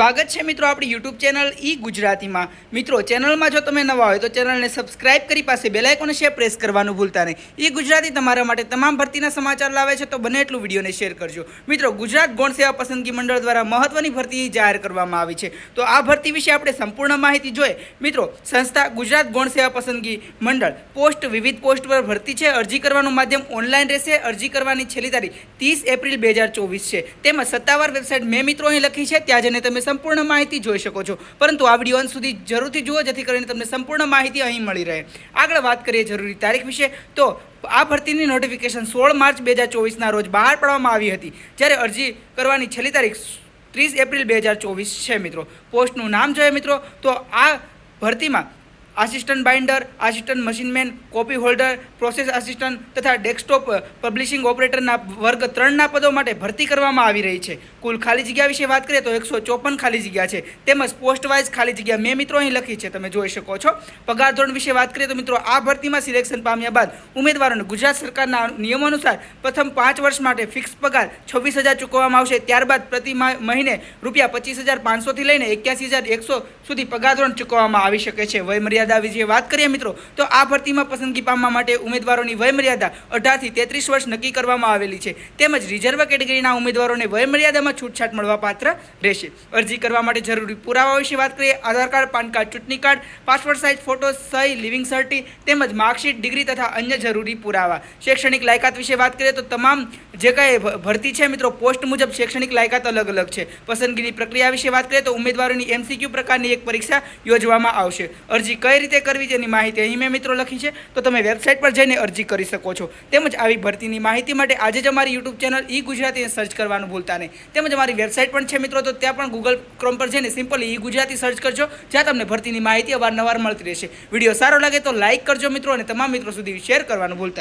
સ્વાગત છે મિત્રો આપણી યુટ્યુબ ચેનલ ઈ ગુજરાતીમાં. મિત્રો, ચેનલમાં જો તમે નવા હોય તો ચેનલને સબસ્ક્રાઇબ કરી પાસે બેલ આઇકોન શેર પ્રેસ કરવાનું ભૂલતા નહીં. ઈ ગુજરાતી તમારા માટે તમામ ભરતીના સમાચાર લાવે છે તો બને એટલું વિડીયોને શેર કરજો. મિત્રો, ગુજરાત ગૌણ સેવા પસંદગી મંડળ દ્વારા મહત્વની ભરતી જાહેર કરવામાં આવી છે. તો આ ભરતી વિશે આપણે સંપૂર્ણ માહિતી જોઈએ. મિત્રો, સંસ્થા ગુજરાત ગૌણ સેવા પસંદગી મંડળ પોસ્ટ વિવિધ પોસ્ટ પર ભરતી છે. અરજી કરવાનું માધ્યમ ઓનલાઈન રહેશે. અરજી કરવાની છેલ્લી તારીખ ત્રીસ એપ્રિલ બે હજાર ચોવીસ છે. તેમજ સત્તાવાર વેબસાઇટ મેં મિત્રો અહીં લખી છે. ત્યાં જઈને તમે સંપૂર્ણ માહિતી જોઈ શકો છો. પરંતુ આ વીડિયો અંત સુધી જરૂરથી જુઓ, જેથી કરીને તમને સંપૂર્ણ માહિતી અહીં મળી રહે. આગળ વાત કરીએ જરૂરી તારીખ વિશે, તો આ ભરતીની નોટિફિકેશન સોળ માર્ચ બે હજાર ચોવીસના રોજ બહાર પાડવામાં આવી હતી. જ્યારે અરજી કરવાની છેલ્લી તારીખ ત્રીસ એપ્રિલ બે હજાર ચોવીસ છે, મિત્રો. પોસ્ટનું નામ જોઈએ, મિત્રો. તો આ ભરતીમાં assistant binder, assistant machineman copy holder, process assistant તથા ડેસ્કટોપ પબ્લિશિંગ ઓપરેટરના વર્ગ ત્રણના પદો માટે ભરતી કરવામાં આવી રહી છે. કુલ ખાલી જગ્યા વિશે વાત કરીએ તો એકસો ચોપન ખાલી જગ્યા છે. તેમજ પોસ્ટ વાઇઝ ખાલી જગ્યા મેં મિત્રો અહીં લખી છે, તમે જોઈ શકો છો. પગાર ધોરણ વિશે વાત કરીએ તો મિત્રો આ ભરતીમાં સિલેક્શન પામ્યા બાદ ઉમેદવારોને ગુજરાત સરકારના નિયમો અનુસાર પ્રથમ પાંચ વર્ષ માટે ફિક્સ પગાર છવ્વીસ હજાર ચૂકવવામાં આવશે. ત્યારબાદ પ્રતિ મહિને રૂપિયા પચીસ હજાર પાંચસોથી લઈને એક્યાસી હજાર એકસો સુધી પગાર ધોરણ ચૂકવવામાં આવી શકે છે. વયમર્યાદા વિશે વાત કરીએ મિત્રો, તો આ ભરતીમાં પસંદગી પામવા માટે ઉમેદવારોની વયમર્યાદા અઢારથી તેત્રીસ વર્ષ નક્કી કરવામાં આવેલી છે. તેમજ રિઝર્વ કેટેગરીના ઉમેદવારોને વયમર્યાદામાં છૂટછાટ મળવાપાત્ર રહેશે. અરજી કરવા માટે જરૂરી પુરાવા વિશે વાત કરીએ, આધાર કાર્ડ, પાન કાર્ડ, ચૂંટણી કાર્ડ, પાસપોર્ટ સાઇઝ, ફોટો સહી, લિવિંગ સર્ટી તેમજ માર્કશીટ, ડિગ્રી તથા અન્ય જરૂરી પુરાવા. શૈક્ષણિક લાયકાત વિશે વાત કરીએ તો તમામ જે કાંઈ ભરતી છે મિત્રો, પોસ્ટ મુજબ શૈક્ષણિક લાયકાત અલગ અલગ છે. પસંદગીની પ્રક્રિયા વિશે વાત કરીએ તો ઉમેદવારોની એમસીક્યુ પ્રકારની એક પરીક્ષા યોજવામાં આવશે. અરજી કઈ રીતે કરવી તેની માહિતી અહીં મેં મિત્રો લખી છે. તો તમે વેબસાઇટ પર જઈને અરજી કરી શકો છો. તેમજ આવી ભરતીની માહિતી માટે આજે જ અમારી YouTube channel E Gujarati search કરવાનું ભૂલતા નહીં. તેમજ અમારી વેબસાઇટ પણ છે મિત્રો, તો ત્યાં પણ ગૂગલ ક્રોમ પર જઈને સિમ્પલી ઈ ગુજરાતી સર્ચ કરજો, જ્યાં તમને ભરતીની માહિતી અવારનવાર મળતી રહેશે. વીડિયો સારો લાગે તો લાઇક કરજો મિત્રો અને તમામ મિત્રો સુધી શેર કરવાનું ભૂલતા.